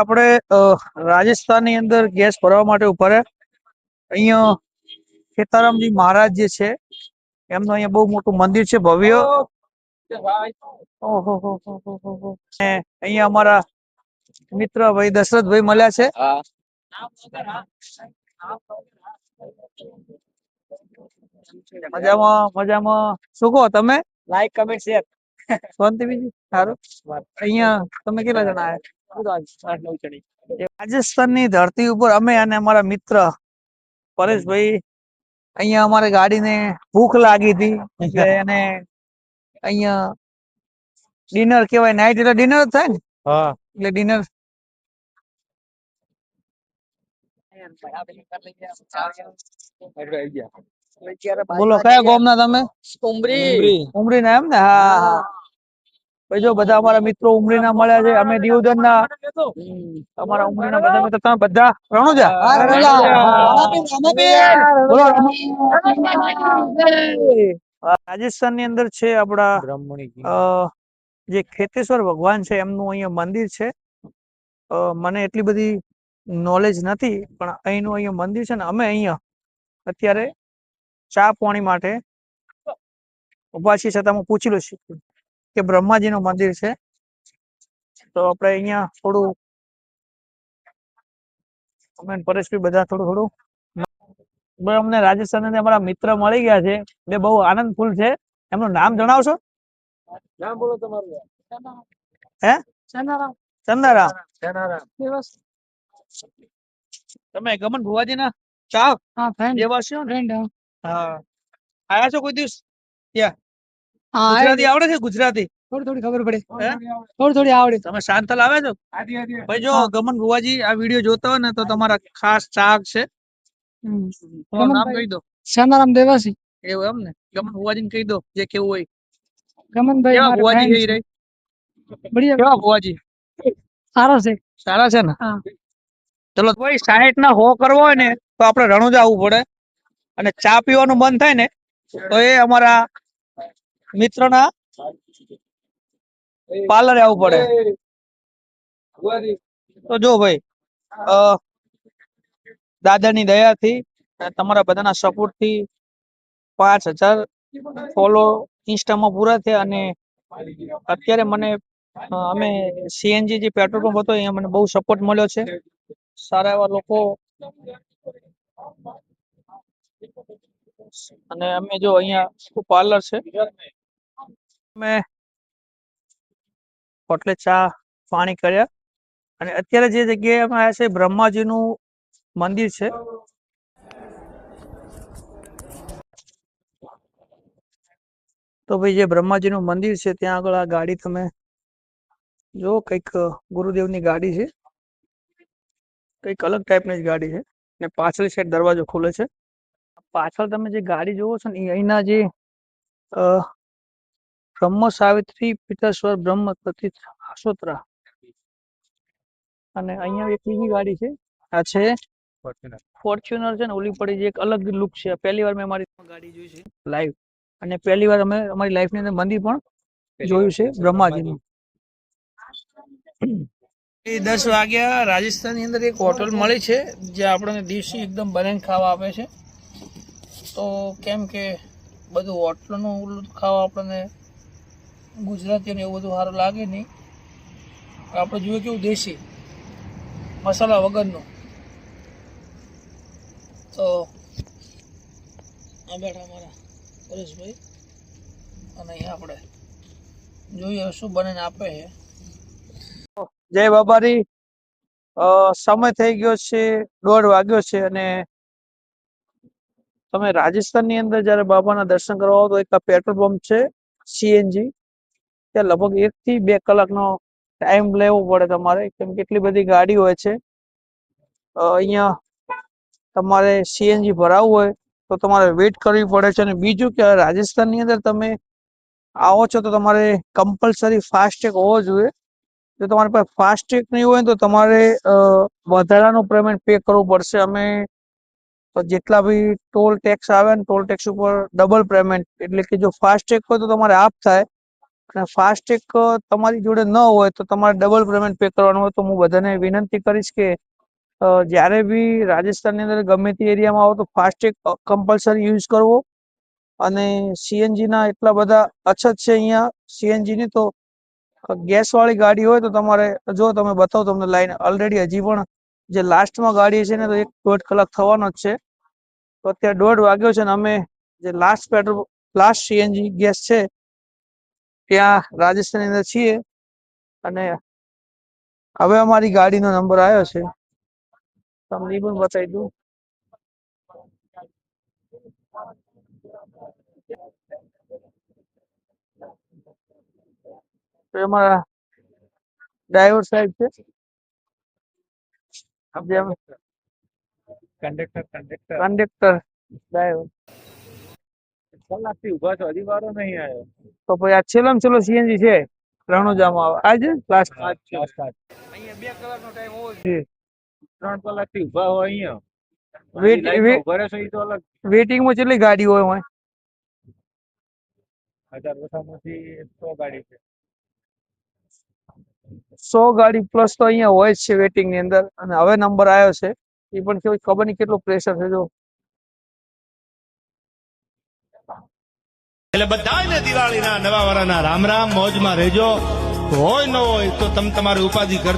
આપણે અ, રાજસ્થાનની અંદર ગેસ ભરવા માટે ઊભા રહ્યા. અહીંયા ખેતારામજી મહારાજ જે છે એમનું અહીંયા બહુ મોટું મંદિર છે ભવ્ય. અહીંયા અમારા મિત્ર ભાઈ દશરથભાઈ મળ્યા છે. મજામાં મજામાં. શું કહો તમે? લાઈક કમેન્ટ શેર શાંતિ બીજી સારું. અહીંયા તમે કેટલા જણા આવ્યા? રાજસ્થાનની ધરતી ઉપર અમે અને અમારા મિત્ર પરેશભાઈ અહીંયા અમારે ગાડીને ભૂખ લાગી હતી એટલે એને અહીંયા ડિનર કેવાય નાઈટ એટલે ડિનર જ થાય ને? એટલે ડિનર બોલો કયા ગામના તમે? ઉમરી ના એમ ને? હા હા. જો બધા અમારા મિત્રો ઉમરીના મળ્યા છે અમે દિયોદરના. અમારા ઉમરીના બધા મિત્રો તમે બધા રણુજા? હા, રણુજા. બોલો રાજસ્થાનની અંદર છે આપડા જે ખેતેશ્વર ભગવાન છે એમનું અહીંયા મંદિર છે. અ, મને એટલી બધી નોલેજ નથી પણ અહીંનું અહીંયા મંદિર છે ને અમે અહીંયા અત્યારે ચા પાણી માટે ઊભા છીએ છતાં હું પૂછી લઉં છું. કે બ્રહ્માજીનું મંદિર છે. તો આપણે અહીંયા થોડું અમે પરેશભાઈ બધા થોડું થોડું અમને રાજસ્થાનની અમારા મિત્ર મળી ગયા છે. બે બહુ આનંદફુલ છે. એમનું નામ જણાવશો? નામ બોલો તમારું. હે? ચંદારામ. ચંદારામ. ચંદારામ. તમે ગમન ભુવાજી ના ચા હા ફ્રેન્ડ જેવા છો? ફ્રેન્ડ હા. આયા છો કોઈ દિવસ? હા ગુજરાતી આવડે છે ગુજરાતી? થોડી થોડી ખબર પડે. થોડી થોડી આવડે. તમે શાંતલ આવે છો? ભાઈ જો ગમન ભુવાજી આ વીડિયો જોતા હોય ને તો તમારા ખાસ ચાહક છે. નામ કહી દો. ચંદારામ દેવાસી. એવું એમ ને? ગમન ભુવાજી કહી દો જે કેવું હોય. ગમનભાઈ કેવા ભુવાજી છે. રહી? બઢિયા. કેવા ભુવાજી? સારા છે. સારા છે ને? ચલો ભાઈ સાઈઠ ના હો કરવો હોય ને તો આપણે રણુજા આવવું પડે. અને ચા પીવાનું મન થાય ને તો એ અમારા મિત્રના પાર્લરે આવવું પડે. તો જો ભાઈ દાદાની દયાથી તમારા બધાના સપોર્ટથી પાંચ હજાર ફોલો ઇન્સ્ટામાં પૂરા થયા અને અત્યારે મને અમે સીએનજી જે પેટ્રોલ પંપ હતો અહીંયા મને બહુ સપોર્ટ મળ્યો છે. સારા એવા લોકો. અને અમે જો અહીંયા પાર્લર છે. અમે પોટલે ચા, પાણી કર્યા. અને અત્યારે જે જગ્યાએ અમે આવ્યા છે બ્રહ્માજીનું મંદિર છે. તો ભાઈ જે બ્રહ્માજીનું મંદિર છે, ત્યાં આગળ આ ગાડી તમે જો કંઈક ગુરુદેવની ગાડી છે. કંઈક અલગ ટાઈપની જ ગાડી છે. ને પાછળ સાઈડ દરવાજો ખુલે છે. પાછળ તમે જે ગાડી જોવો છો ને અહીંના જે બ્રહ્મ સાવિત્રી પિતાશ્વર બ્રહ્મ પ્રતિત આશોત્રા અને અહીંયા એક બીજી ગાડી છે. આ છે ફોર્ચ્યુનર છે ને ઓલી પડી જે એક અલગ લુક છે. પહેલી વાર મેં મારી ગાડી જોઈ છે. લાઈવ અને પહેલી વાર અમે અમારી લાઈફની અંદર મંદિર પણ જોયું છે બ્રહ્માજીનું. દસ વાગ્યા રાજસ્થાનની અંદર એક હોટલ મળી છે જે આપણને દેશી એકદમ બનાવીને ખાવા આપે છે. તો કેમ કે બધું હોટલનું ખાવા આપણને ગુજરાતીઓને એવું બધું સારું લાગે નહીં. આપણે જોઈએ કેવું દેશી મસાલા વગરનું. તો આ બેઠા અમારા પરેશભાઈ. અને અહીંયા આપણે જોઈએ શું બનાવીને આપે છે. જય બાબારી. સમય થઈ ગયો છે, દોઢ વાગ્યો છે અને તમે રાજસ્થાનની અંદર જ્યારે બાબાના દર્શન કરવા આવો તો એક પેટ્રોલ પંપ છે સીએનજી ત્યાં લગભગ એક થી બે કલાકનો ટાઈમ લેવો પડે તમારે, કેમ કે એટલી બધી ગાડી હોય છે. અહીંયા તમારે સીએનજી ભરાવવું હોય તો તમારે વેઇટ કરવી પડે છે અને બીજું કે રાજસ્થાનની અંદર તમે આવો છો તો તમારે કમ્પલસરી ફાસ્ટેગ હોવો જોઈએ. જો તમારી પાસે ફાસ્ટેગ નહીં હોય તો તમારે વધારાનું પેમેન્ટ પે કરવું પડશે. અમે તો જેટલા બી ટોલ ટેક્સ આવે ને ટોલ ટેક્સ ઉપર ડબલ પેમેન્ટ એટલે કે જો ફાસ્ટેગ હોય તો તમારે આપ થાય. અને ફાસ્ટેગ તમારી જોડે ન હોય તો તમારે ડબલ પેમેન્ટ પે કરવાનું હોય તો હું બધાને વિનંતી કરીશ કે જ્યારે બી રાજસ્થાનની અંદર ગમે તે એરિયામાં આવો તો ફાસ્ટેગ કમ્પલસરી યુઝ કરવો. અને સીએનજીના એટલા બધા અછત છે અહીંયા સીએનજીની તો ગેસવાળી ગાડી હોય તો તમારે, જો તમે બતાવો તમને લાઈન ઓલરેડી હજી પણ જે લાસ્ટમાં ગાડી છે ને તો એક દોઢ કલાક થવાનો જ છે. તો અત્યારે દોઢ વાગ્યો છે ને અમે જે last petrol last CNG gas છે ત્યાં રાજસ્થાનની અંદર છીએ. અને હવે અમારી ગાડીનો નંબર આવ્યો છે. તમને પણ બતાવી દઉં. તો અમારા ડ્રાઈવર સાહેબ છે. Conductor conductor conductor driver. કલાકથી ઊભા છો હજી વારો નહીં આવ્યો. તો પછી આ છેલ્લામાં છેલ્લો સીએનજી છે રણોજામાં આવે. આજે લાસ્ટ અહીંયા બે કલાકનો ટાઈમ હોવો જોઈએ. ત્રણ ઊભા અહીંયા. લાઈનમાં wait- ઊભા ઈ તો અલગ. વેટિંગમાં કેટલી ગાડી હોય હોય હજાર સો ગાડી છે. સો ગાડી પ્લસ તો અહીંયા હોય જ છે વેટિંગની અંદર. અને હવે નંબર આવ્યો છે. એ પણ કેવું ખબર નહીં કેટલું પ્રેશર છે જો. એટલે બધાને દિવાળીના નવા વરાના રામ રામ, મોજમાં રહેજો. હોય ન હોય તો તમે તમારી ઉપાધિ કરતા